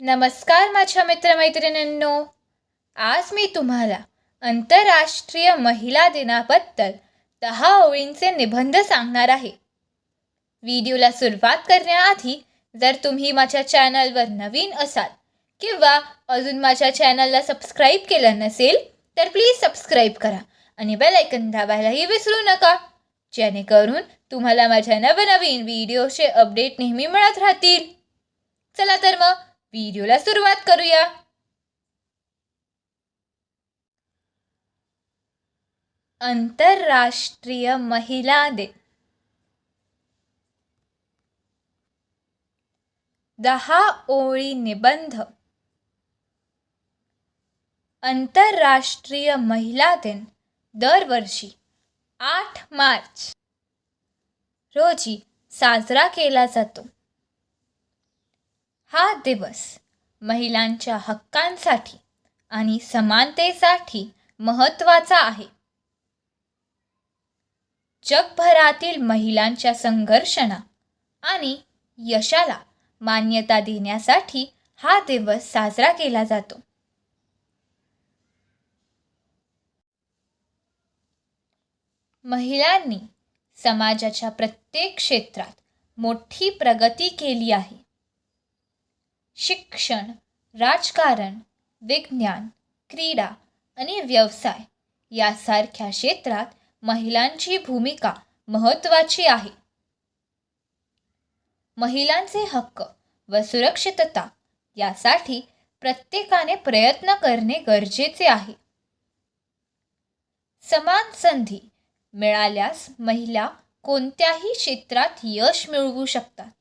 नमस्कार माझ्या मित्रमैत्रिणींनो. आज मी तुम्हाला आंतरराष्ट्रीय महिला दिनाबद्दल दहा ओळींचे निबंध सांगणार आहे. व्हिडिओला सुरुवात करण्याआधी जर तुम्ही माझ्या चॅनलवर नवीन असाल किंवा अजून माझ्या चॅनलला सबस्क्राईब केलं नसेल तर प्लीज सबस्क्राईब करा आणि बेल ऐकन दाबायलाही विसरू नका. जेणेकरून तुम्हाला माझ्या नवनवीन व्हिडिओचे अपडेट नेहमी मिळत राहतील. चला तर मग व्हिडिओला सुरुवात करूया. आंतरराष्ट्रीय महिला दिन. दहा ओळी निबंध. आंतरराष्ट्रीय महिला दिन दरवर्षी आठ मार्च रोजी साजरा केला जातो. हा दिवस महिलांच्या हक्कांसाठी आणि समानतेसाठी महत्त्वाचा आहे. जगभरातील महिलांच्या संघर्षणा आणि यशाला मान्यता देण्यासाठी हा दिवस साजरा केला जातो. महिलांनी समाजाच्या प्रत्येक क्षेत्रात मोठी प्रगती केली आहे. शिक्षण राजकारण विज्ञान क्रीडा आणि व्यवसाय यासारख्या क्षेत्रात महिलांची भूमिका महत्त्वाची आहे. महिलांचे हक्क व सुरक्षितता यासाठी प्रत्येकाने प्रयत्न करणे गरजेचे आहे. समान संधी मिळाल्यास महिला कोणत्याही क्षेत्रात यश मिळवू शकतात.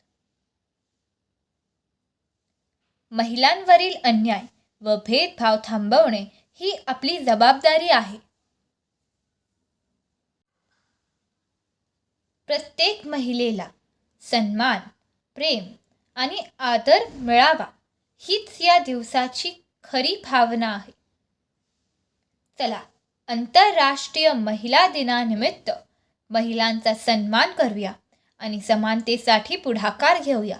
महिलांवरील अन्याय व भेदभाव थांबवणे ही आपली जबाबदारी आहे. प्रत्येक महिलेला सन्मान प्रेम आणि आदर मिळावा हीच या दिवसाची खरी भावना आहे. चला आंतरराष्ट्रीय महिला दिनानिमित्त महिलांचा सन्मान करूया आणि समानतेसाठी पुढाकार घेऊया.